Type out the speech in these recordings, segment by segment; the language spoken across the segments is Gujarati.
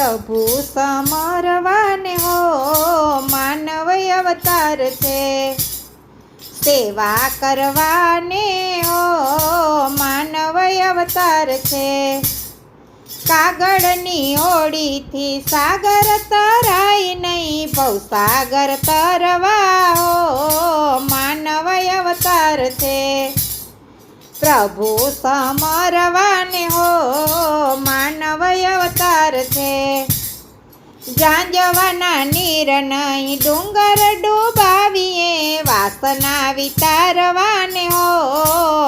પ્રભુ સમરવાને હો માનવ અવતાર છે. સેવા કરવાને હો માનવ અવતાર છે. કાગળની હોડીથી સાગર તરાય નહીં, ભવસાગર તરવા પ્રભુ સમરવાને હો માનવ અવતાર છે. જાંજવાના નીર નહીં ડુંગર ડૂબાવીએ, વાસના વિતારવાને હો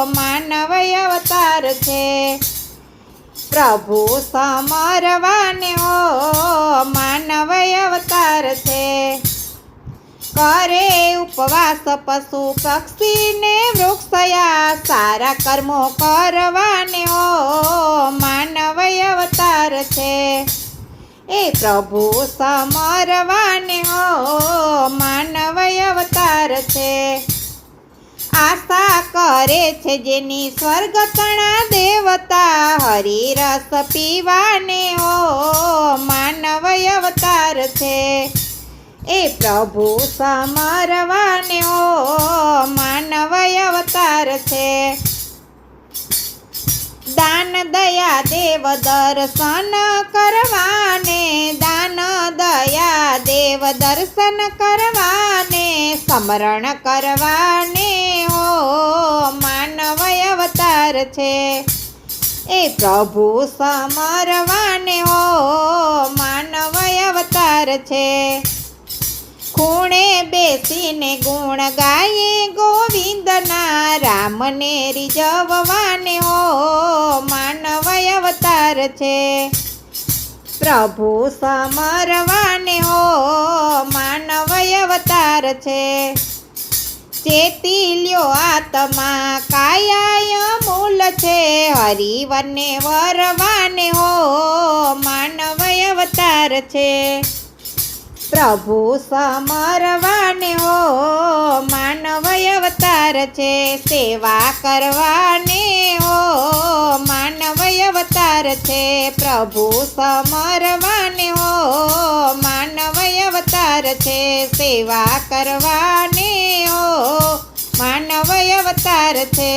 માનવ અવતાર છે. પ્રભુ સમરવાને હો કરે ઉપવાસ પશુ પક્ષીને વૃક્ષયા સારા કર્મો કરવાને હો માનવ અવતાર છે. એ પ્રભુ સમરવાને હો માનવ અવતાર છે. આશા કરે છે જેની સ્વર્ગતણા દેવતા હરિરસ પીવાને હો માનવ અવતાર છે. એ પ્રભુ સમરવાને હો માનવ અવતાર છે. દાન દયા દેવ દર્શન કરવાને, દાન દયા દેવ દર્શન કરવાને, સ્મરણ કરવાને હો માનવ અવતાર છે. એ પ્રભુ સમરવાને હો માનવ અવતાર છે. ખૂણે બેસીને ગુણ ગાયે ગોવિંદના રામને રીઝવવાને હો માનવય અવતાર છે. પ્રભુ સમરવાને હો માનવય અવતાર છે. ચેતી લ્યો આત્મા કાયા મૂલ છે હરિવને વરવાને હો માનવય અવતાર છે. પ્રભુ સમરવાને હો, માનવ અવતાર છે, સેવા કરવાને હો, માનવ અવતાર છે, પ્રભુ સમરવાને હો, માનવ અવતાર છે, સેવા કરવાને હો, માનવ અવતાર છે.